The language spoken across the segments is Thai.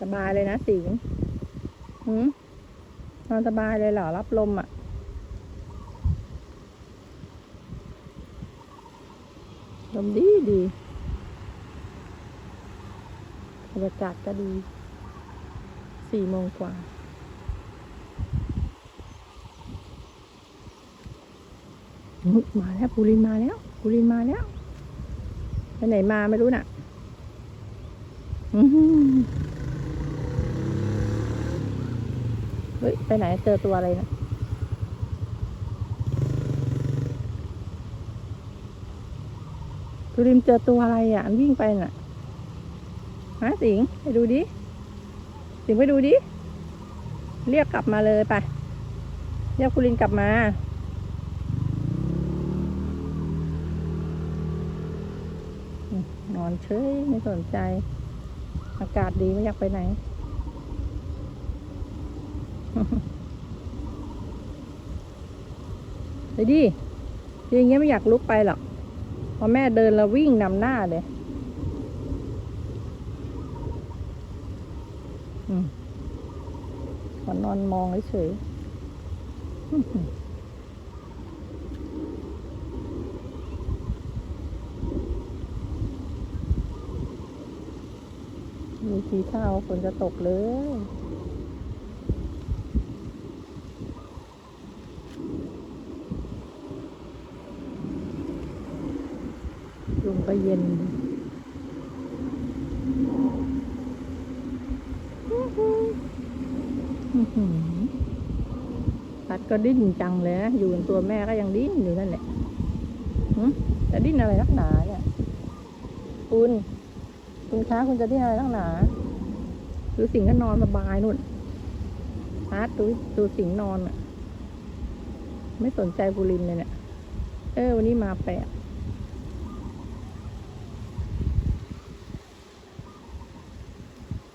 สบายเลยนะสิงหืมนอนสบายเลยเหรอ รับลมอะ ลมดีดีบรรยากาศก็ดี สี่โมงกว่ามาแล้วปูรินมาแล้วปูรินมาแล้วไปไหนมาไม่รู้น่ะ อือหือเฮ้ย ไปไหนเจอตัวอะไรนะปูรินเจอตัวอะไรอะ อันวิ่งไปน่ะฮะสิงไปดูดิ สิงไปดูดิ เรียกกลับมาเลยไป เรียกปูรินกลับมานอนเฉยไม่สนใจ อากาศดีไม่อยากไปไหน ไปดิอย่างเงี้ยไม่อยากลุกไปหรอก พอแม่เดินแล้ววิ่งนำหน้าเลยอืมขอนอนมองเฉยๆมีทีท่าว่าฝนจะตกเลย ลมก็เย็นอื้อหืออื้อหือพัดก็ดิ้นจังเลยนะอยู่กับตัวแม่ก็ยังดิ้นอยู่นั่นแหละหึจะดิ้นอะไรนักหนาเนี่ย คุณ คุณคะคุณจะดิ้นอะไรนักหนาดูสิงก็นอนสบายนู่นพัดดูดูสิงนอนอะ ไม่สนใจบุรินเลยเนี่ย เออ วันนี้มาแปลก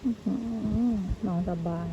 อื้อหือ นอนสบาย